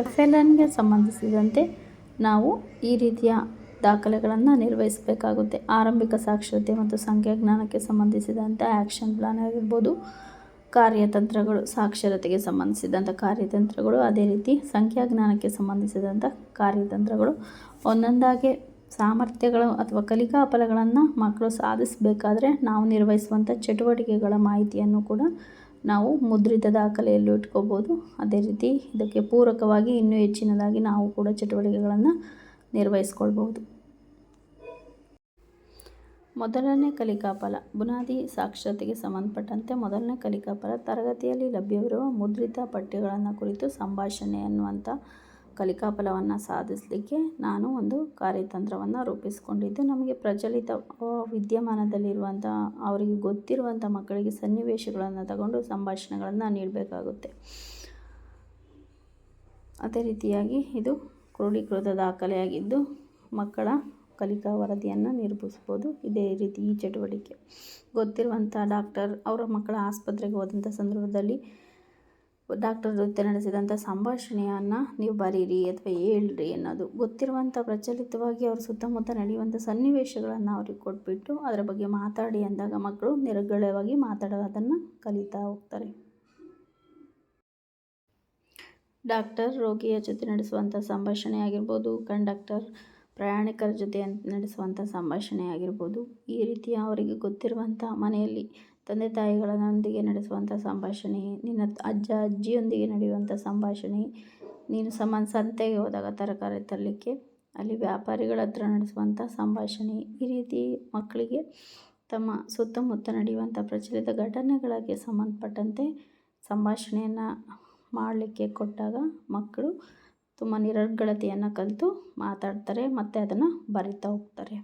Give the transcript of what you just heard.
F L ಎನ್ಗೆ ಸಂಬಂಧಿಸಿದಂತೆ ನಾವು ಈ ರೀತಿಯ ದಾಖಲೆಗಳನ್ನು ನಿರ್ವಹಿಸಬೇಕಾಗುತ್ತೆ. ಆರಂಭಿಕ ಸಾಕ್ಷರತೆ ಮತ್ತು ಸಂಖ್ಯಾಜ್ಞಾನಕ್ಕೆ ಸಂಬಂಧಿಸಿದಂಥ ಆ್ಯಕ್ಷನ್ ಪ್ಲಾನ್ ಆಗಿರ್ಬೋದು, ಕಾರ್ಯತಂತ್ರಗಳು, ಸಾಕ್ಷರತೆಗೆ ಸಂಬಂಧಿಸಿದಂಥ ಕಾರ್ಯತಂತ್ರಗಳು, ಅದೇ ರೀತಿ ಸಂಖ್ಯಾಜ್ಞಾನಕ್ಕೆ ಸಂಬಂಧಿಸಿದಂಥ ಕಾರ್ಯತಂತ್ರಗಳು. ಒಂದೊಂದಾಗಿ ಸಾಮರ್ಥ್ಯಗಳು ಅಥವಾ ಕಲಿಕಾ ಫಲಗಳನ್ನು ಮಕ್ಕಳು ಸಾಧಿಸಬೇಕಾದ್ರೆ ನಾವು ನಿರ್ವಹಿಸುವಂಥ ಚಟುವಟಿಕೆಗಳ ಮಾಹಿತಿಯನ್ನು ಕೂಡ ನಾವು ಮುದ್ರಿತ ದಾಖಲೆಯಲ್ಲೂ ಇಟ್ಕೋಬೋದು. ಅದೇ ರೀತಿ ಇದಕ್ಕೆ ಪೂರಕವಾಗಿ ಇನ್ನೂ ಹೆಚ್ಚಿನದಾಗಿ ನಾವು ಕೂಡ ಚಟುವಟಿಕೆಗಳನ್ನು ನಿರ್ವಹಿಸ್ಕೊಳ್ಬೋದು ಮೊದಲನೇ ಕಲಿಕಾ ಫಲ, ಬುನಾದಿ ಸಾಕ್ಷರತೆಗೆ ಸಂಬಂಧಪಟ್ಟಂತೆ ಮೊದಲನೇ ಕಲಿಕಾ ಫಲ, ತರಗತಿಯಲ್ಲಿ ಲಭ್ಯವಿರುವ ಮುದ್ರಿತ ಪಠ್ಯಗಳನ್ನು ಕುರಿತು ಸಂಭಾಷಣೆ ಅನ್ನುವಂಥ ಕಲಿಕಾ ಫಲವನ್ನು ಸಾಧಿಸಲಿಕ್ಕೆ ನಾನು ಒಂದು ಕಾರ್ಯತಂತ್ರವನ್ನು ರೂಪಿಸ್ಕೊಂಡಿದ್ದು. ನಮಗೆ ಪ್ರಚಲಿತ ವಿದ್ಯಮಾನದಲ್ಲಿರುವಂಥ ಅವರಿಗೆ ಗೊತ್ತಿರುವಂಥ ಮಕ್ಕಳಿಗೆ ಸನ್ನಿವೇಶಗಳನ್ನು ತಗೊಂಡು ಸಂಭಾಷಣೆಗಳನ್ನು ನೀಡಬೇಕಾಗುತ್ತೆ. ಅದೇ ರೀತಿಯಾಗಿ ಇದು ಕ್ರೋಢೀಕೃತ ದಾಖಲೆಯಾಗಿದ್ದು, ಮಕ್ಕಳ ಕಲಿಕಾ ವರದಿಯನ್ನು ನಿರೂಪಿಸ್ಬೋದು ಇದೇ ರೀತಿ ಈ ಚಟುವಟಿಕೆ. ಗೊತ್ತಿರುವಂಥ ಡಾಕ್ಟರ್, ಅವರ ಮಕ್ಕಳ ಆಸ್ಪತ್ರೆಗೆ ಹೋದಂಥ ಸಂದರ್ಭದಲ್ಲಿ ಡಾಕ್ಟರ್ ಜೊತೆ ನಡೆಸಿದಂಥ ಸಂಭಾಷಣೆಯನ್ನು ನೀವು ಬರೀರಿ ಅಥವಾ ಹೇಳ್ರಿ ಅನ್ನೋದು. ಗೊತ್ತಿರುವಂಥ ಪ್ರಚಲಿತವಾಗಿ ಅವ್ರ ಸುತ್ತಮುತ್ತ ನಡೆಯುವಂಥ ಸನ್ನಿವೇಶಗಳನ್ನು ಅವ್ರಿಗೆ ಕೊಟ್ಬಿಟ್ಟು ಅದರ ಬಗ್ಗೆ ಮಾತಾಡಿ ಅಂದಾಗ ಮಕ್ಕಳು ನಿರರ್ಗಳವಾಗಿ ಮಾತಾಡೋದನ್ನು ಕಲಿತಾ ಹೋಗ್ತಾರೆ. ಡಾಕ್ಟರ್ ರೋಗಿಯ ಜೊತೆ ನಡೆಸುವಂಥ ಸಂಭಾಷಣೆ ಆಗಿರ್ಬೋದು, ಕಂಡಕ್ಟರ್ ಪ್ರಯಾಣಿಕರ ಜೊತೆ ನಡೆಸುವಂಥ ಸಂಭಾಷಣೆ ಆಗಿರ್ಬೋದು, ಈ ರೀತಿಯ ಅವರಿಗೆ ಗೊತ್ತಿರುವಂಥ ಮನೆಯಲ್ಲಿ ತಂದೆ ತಾಯಿಗಳೊಂದಿಗೆ ನಡೆಸುವಂಥ ಸಂಭಾಷಣೆ, ನಿನ್ನ ಅಜ್ಜ ಅಜ್ಜಿಯೊಂದಿಗೆ ನಡೆಯುವಂಥ ಸಂಭಾಷಣೆ, ನೀನು ಸಮಾನ ಸಂತೆಗೆ ಹೋದಾಗ ತರಕಾರಿ ತರಲಿಕ್ಕೆ, ಅಲ್ಲಿ ವ್ಯಾಪಾರಿಗಳ ಹತ್ರ ನಡೆಸುವಂಥ ಸಂಭಾಷಣೆ, ಈ ರೀತಿ ಮಕ್ಕಳಿಗೆ ತಮ್ಮ ಸುತ್ತಮುತ್ತ ನಡೆಯುವಂಥ ಪ್ರಚಲಿತ ಘಟನೆಗಳಿಗೆ ಸಂಬಂಧಪಟ್ಟಂತೆ ಸಂಭಾಷಣೆಯನ್ನು ಮಾಡಲಿಕ್ಕೆ ಕೊಟ್ಟಾಗ ಮಕ್ಕಳು ತುಂಬ ನಿರರ್ಗಳತೆಯನ್ನು ಕಲಿತು ಮಾತಾಡ್ತಾರೆ, ಮತ್ತು ಅದನ್ನು ಬರಿತಾ ಹೋಗ್ತಾರೆ.